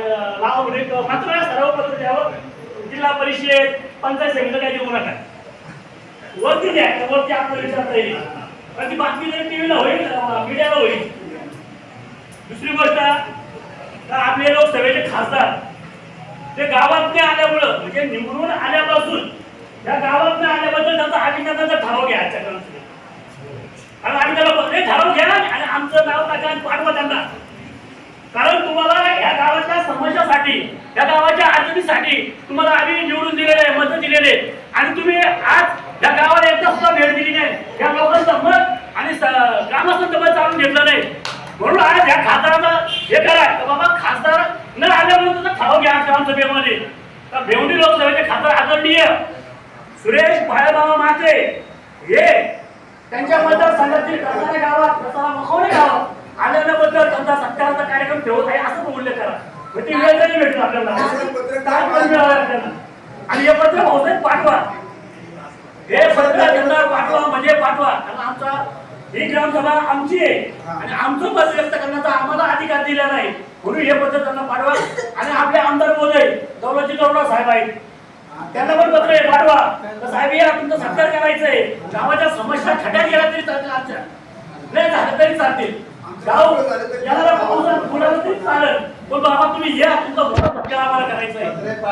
लावा म्हणजे मात्र सर्व पत्र द्यावं. जिल्हा परिषद पंचायत समिती काही देऊ नका. वरती द्या वरती आपल्याला विचारता येईल. कारण ती बातमी जर टीव्हीला होईल मीडियाला होईल. दुसरी गोष्ट का आपले लोकसभेचे खासदार ते गावात आल्यामुळं म्हणजे निवडून आल्यापासून या गावात आल्याबद्दल त्यांचा अभिनंदनाचा ठराव घ्या आजच्या काळात. कारण आम्ही त्याला पत्र ठराव घ्या आणि आमचं नाव टाका आणि पाठवा त्यांना कारण तुम्हाला या गावाच्या या गावाच्या अडचणीसाठी तुम्हाला आम्ही निवडून दिलेले आहे मत दिलेले आणि तुम्ही आज या गावाला एकदा सुद्धा भेट दिली नाही. या लोकांचं मत आणि ग्रामस्थांचं मत चालून घेतलं नाही. म्हणून आज या खासदाराचं हे करा. बाबा खासदार न आल्यामुळे तुझं ठराव घ्या ग्रामसभेमध्ये तर भेवणी लोकसभेचे खासदार आदरणीय सुरेश भायबाबा माते हे त्यांच्या मतदारसंघातील कसारा गावात कसारा मखवणे गावात आल्याबद्दल त्यांचा सत्काराचा कार्यक्रम ठेवत आहे असं पण उल्लेख करा मग ती वेळ तरी भेटली आपल्याला. काय पण मिळालं आपल्याला? आणि हे पत्र भाऊसाहेब पाठवा. हे पत्र त्यांना पाठवा म्हणजे पाठवा. कारण आमचा ही ग्रामसभा आमची आहे. आणि आमचं मत व्यक्त करण्याचा आम्हाला अधिकार दिला नाही. म्हणून हे पत्र त्यांना पाठवा. आणि आपले आमदार महोदय दौलतजी दौला साहेब आहेत. त्यांना पण पत्र आहे पाठवा. तर साहेब या तुमचा सत्कार करायचंय. गावाच्या समस्या खड्यात गेल्या तरी चालतील आमच्या. नाही झालं तरी चालतील. गाव याला बुडालं तरी चालेल. पण बाबा तुम्ही या तुमचा मोठा सत्कार आम्हाला करायचा आहे